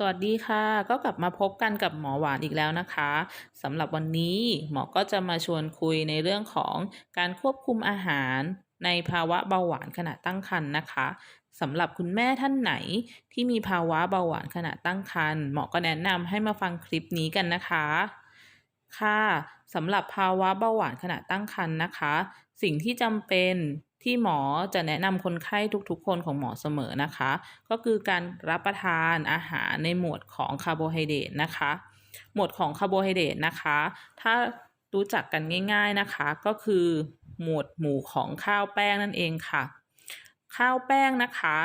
สวัสดีค่ะ ก็กลับมาพบกันกับหมอหวานอีกแล้วนะคะสำหรับวันนี้หมอก็จะมาชวนคุยในเรื่องของการควบคุมอาหารในภาวะเบาหวานขณะตั้งครรภ์นะคะสำหรับคุณแม่ท่านไหนที่มีภาวะเบาหวานขณะตั้งครรภ์หมอก็แนะนำให้มาฟังคลิปนี้กันนะคะ ค่ะสำหรับภาวะเบาหวานขณะตั้งครรภ์นะคะ สิ่งที่จำเป็น ที่หมอจะแนะนำคนไข้ทุกๆ คนของหมอเสมอนะคะ ก็คือการรับประทานอาหารในหมวดของคาร์โบไฮเดรตนะคะ หมวดของคาร์โบไฮเดรตนะคะ ถ้ารู้จักกันง่ายๆนะคะ ก็คือหมวดหมู่ของข้าวแป้งนั่นเองค่ะ ข้าวแป้งนะคะ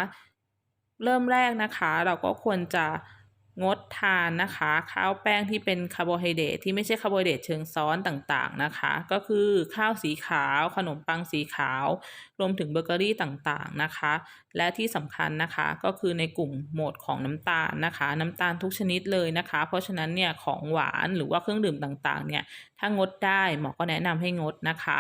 เริ่มแรกนะคะ เราก็ควรจะ งดทานนะคะ ข้าวแป้งที่เป็นคาร์โบไฮเดรตที่ไม่ใช่คาร์โบไฮเดรตเชิงซ้อนต่างๆนะคะ ก็คือข้าวสีขาวขนมปังสีขาว รวมถึงเบเกอรี่ต่างๆนะคะ และที่สำคัญนะคะก็คือในกลุ่มโหมดของน้ำตาลนะคะ น้ำตาลทุกชนิดเลยนะคะ เพราะฉะนั้นเนี่ยของหวานหรือว่าเครื่องดื่มต่างๆเนี่ยถ้างดได้หมอก็แนะนำให้งดนะคะ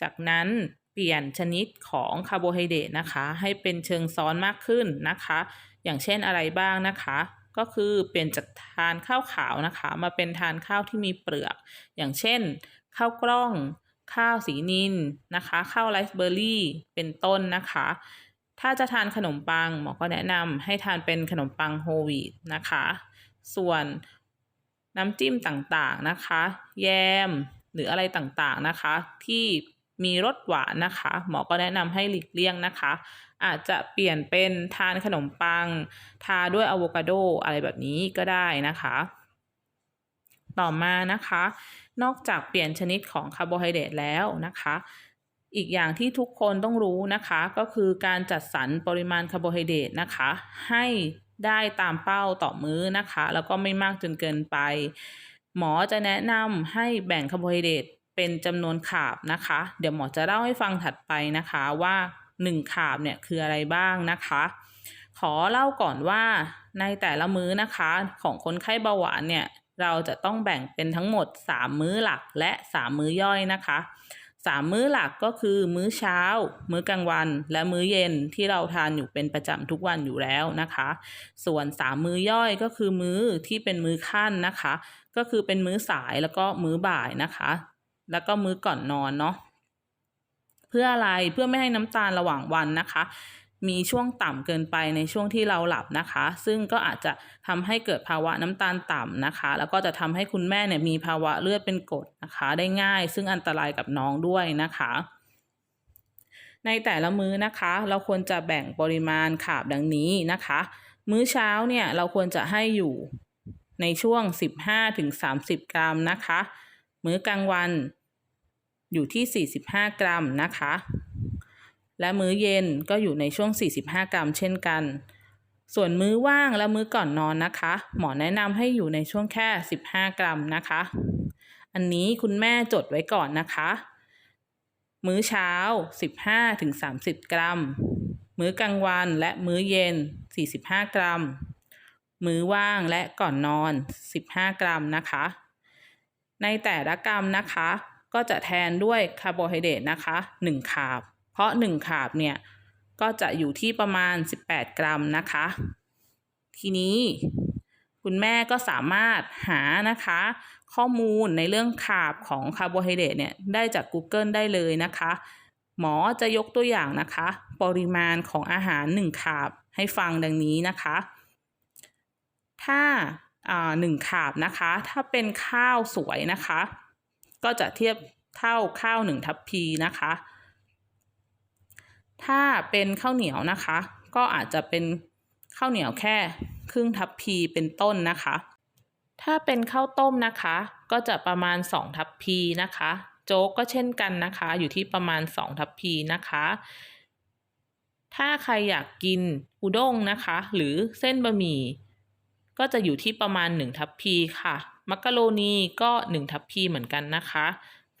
จากนั้นเปลี่ยนชนิดของคาร์โบไฮเดรตนะคะ ให้เป็นเชิงซ้อนมากขึ้นนะคะ อย่างเช่นอะไรบ้างนะคะ ก็คือเปลี่ยนจากทานข้าวขาวนะคะ มาเป็นทานข้าวที่มีเปลือก อย่างเช่น ข้าวกล้อง ข้าวสีนินนะคะ ข้าวไรซ์เบอร์รี่ เป็นต้นนะคะ ถ้าจะทานขนมปังหมอก็แนะนำให้ทานเป็นขนมปังโฮลวีตนะคะ ส่วนน้ำจิ้มต่างๆนะคะ แยมหรืออะไรต่างๆนะคะ ที่ มีรสหวานนะคะ หมอก็แนะนำให้หลีกเลี่ยงนะคะ อาจจะเปลี่ยนเป็นทานขนมปัง ทาด้วยอะโวคาโดอะไรแบบนี้ก็ได้นะคะ ต่อมานะคะ นอกจากเปลี่ยนชนิดของคาร์โบไฮเดรตแล้วนะคะอีกอย่างที่ทุกคนต้องรู้นะคะก็คือการจัดสรรปริมาณคาร์โบไฮเดรตนะคะ ให้ได้ตามเป้าต่อมื้อนะคะ แล้วก็ไม่มากจนเกินไป หมอจะแนะนำให้แบ่งคาร์โบไฮเดรต เป็นจำนวนขาบนะคะ เดี๋ยวหมอจะเล่าให้ฟังถัดไปนะคะว่า 1 ขาบเนี่ยคืออะไรบ้างนะคะ ขอเล่าก่อนว่าในแต่ละมื้อนะคะของคนไข้เบาหวานเนี่ยเราจะต้องแบ่งเป็นทั้งหมด 3 มื้อหลักและ 3 มื้อย่อยนะคะสามมื้อหลักก็คือมื้อเช้า มื้อกลางวัน และมื้อเย็นที่เราทานอยู่เป็นประจำทุกวันอยู่แล้วนะคะ ส่วนสามมื้อย่อยก็คือมื้อที่เป็นมื้อขั้นนะคะ ก็คือเป็นมื้อสายแล้วก็มื้อบ่ายนะคะ แล้วก็มื้อก่อนนอนเนาะเพื่ออะไรเพื่อไม่ให้น้ำตาลระหว่างวันนะคะ มีช่วงต่ำเกินไปในช่วงที่เราหลับนะคะ ซึ่งก็อาจจะทำให้เกิดภาวะน้ำตาลต่ำนะคะ แล้วก็จะทำให้คุณแม่เนี่ยมีภาวะเลือดเป็นกรดนะคะ ได้ง่าย ซึ่งอันตรายกับน้องด้วยนะคะในแต่ละมื้อนะคะ เราควรจะแบ่งปริมาณขาบดังนี้นะคะ มื้อเช้าเนี่ยเราควรจะให้อยู่ในช่วง 15-30 กรัมนะคะ มื้อกลางวัน อยู่ที่ 45 กรัมนะคะ และมื้อเย็นก็อยู่ในช่วง 45 กรัมเช่นกัน ส่วนมื้อว่างและมื้อก่อนนอนนะคะ หมอแนะนำให้อยู่ในช่วงแค่ 15 กรัมนะคะ อันนี้คุณแม่จดไว้ก่อนนะคะ มื้อเช้า 15-30 กรัม มื้อกลางวันและมื้อเย็น 45 กรัมมื้อว่างและก่อนนอน 15 กรัมนะคะ ในแต่ละกรัมนะคะ ก็จะแทนด้วยคาร์โบไฮเดรตนะคะ1ขาบเพราะ1ขาบเนี่ยก็จะอยู่ที่ประมาณ 18 กรัมนะคะ ทีนี้คุณแม่ก็สามารถหานะคะ ข้อมูลในเรื่องขาบของคาร์โบไฮเดรตเนี่ยได้จาก Google ได้เลยนะคะ หมอจะยกตัวอย่างนะคะ ปริมาณของอาหาร1ขาบให้ฟังดังนี้นะคะ ถ้า หนึ่งขาบนะคะ ถ้าเป็นข้าวสวยนะคะ ก็จะเทียบเท่าข้าวหนึ่งทัพพีนะคะ ถ้าเป็นข้าวเหนียวนะคะ ก็อาจจะเป็นข้าวเหนียวแค่ครึ่งทัพพีเป็นต้นนะคะ ถ้าเป็นข้าวต้มนะคะ ก็จะประมาณ 2 ทัพพีนะคะ โจ๊กก็เช่นกันนะคะ อยู่ที่ประมาณ 2 ทัพพีนะคะ ถ้าใครอยากกินอุด้งนะคะ หรือเส้นบะหมี่ ก็จะอยู่ที่ประมาณ1ทัพพีค่ะ มักกะโรนีก็1ทัพพีเหมือนกันนะคะ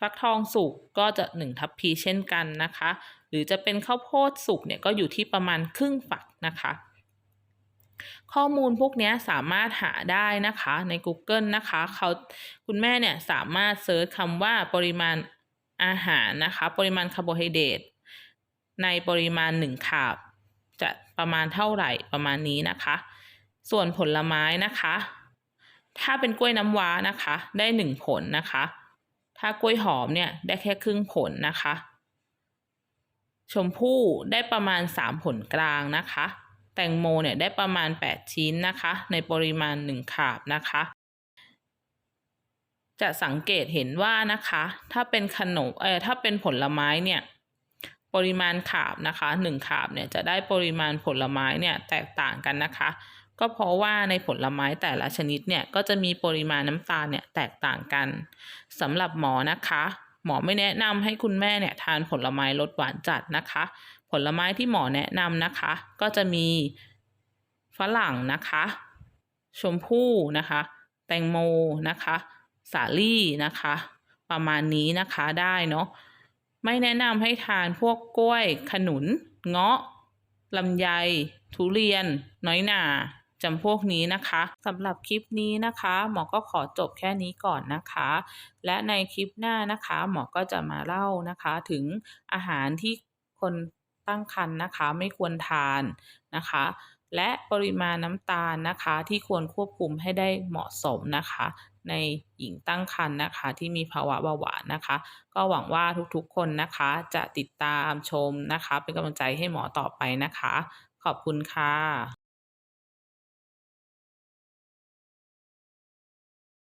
ฟักทองสุกก็จะ1ทัพพีเช่นกันนะคะ หรือจะเป็นข้าวโพดสุกเนี่ยก็อยู่ที่ประมาณครึ่งฝักนะคะ ข้อมูลพวกนี้สามารถหาได้นะคะใน Google นะคะเขาคุณแม่เนี่ยสามารถเซิร์ชคำว่าปริมาณอาหารนะคะ ปริมาณคาร์โบไฮเดรตในปริมาณ1ขาบจะประมาณเท่าไหร่ประมาณนี้นะคะ ส่วนผลไม้นะคะ ถ้าเป็นกล้วยน้ำว้านะคะ ได้หนึ่งผลนะคะ ถ้ากล้วยหอมเนี่ยได้แค่ครึ่งผลนะคะ ชมพู่ได้ประมาณ 3 ผลกลางนะคะ แตงโมเนี่ยได้ประมาณ 8 ชิ้นนะคะ ในปริมาณ 1 ขาบนะคะ จะสังเกตเห็นว่านะคะ ถ้าเป็นขนมเออถ้าเป็นผลไม้เนี่ยปริมาณขาบนะคะหนึ่งขาบเนี่ยจะได้ปริมาณผลไม้เนี่ยแตกต่างกันนะคะ ก็เพราะว่าในผลไม้แต่ละชนิดเนี่ยก็จะมีปริมาณน้ำตาลเนี่ยแตกต่างกันสำหรับหมอนะคะ หมอไม่แนะนำให้คุณแม่เนี่ยทานผลไม้รสหวานจัดนะคะ ผลไม้ที่หมอแนะนำนะคะ ก็จะมีฝรั่งนะคะ ชมพู่นะคะ แตงโมนะคะ สาลี่นะคะ ประมาณนี้นะคะได้เนาะไม่แนะนำให้ทานพวกกล้วย ขนุน เงาะลำไย ทุเรียน น้อยหน่า จำพวกนี้นะคะสำหรับคลิปนี้นะคะ หมอก็ขอจบแค่นี้ก่อนนะคะ และในคลิปหน้านะคะ หมอก็จะมาเล่านะคะ ถึงอาหารที่คนตั้งครรภ์นะคะ ไม่ควรทานนะคะ และปริมาณน้ำตาลนะคะ ที่ควรควบคุมให้ได้เหมาะสมนะคะ ในหญิงตั้งครรภ์นะคะ ที่มีภาวะเบาหวานนะคะ ก็หวังว่าทุกๆคนนะคะ จะติดตามชมนะคะ เป็นกำลังใจให้หมอต่อไปนะคะ ขอบคุณค่ะ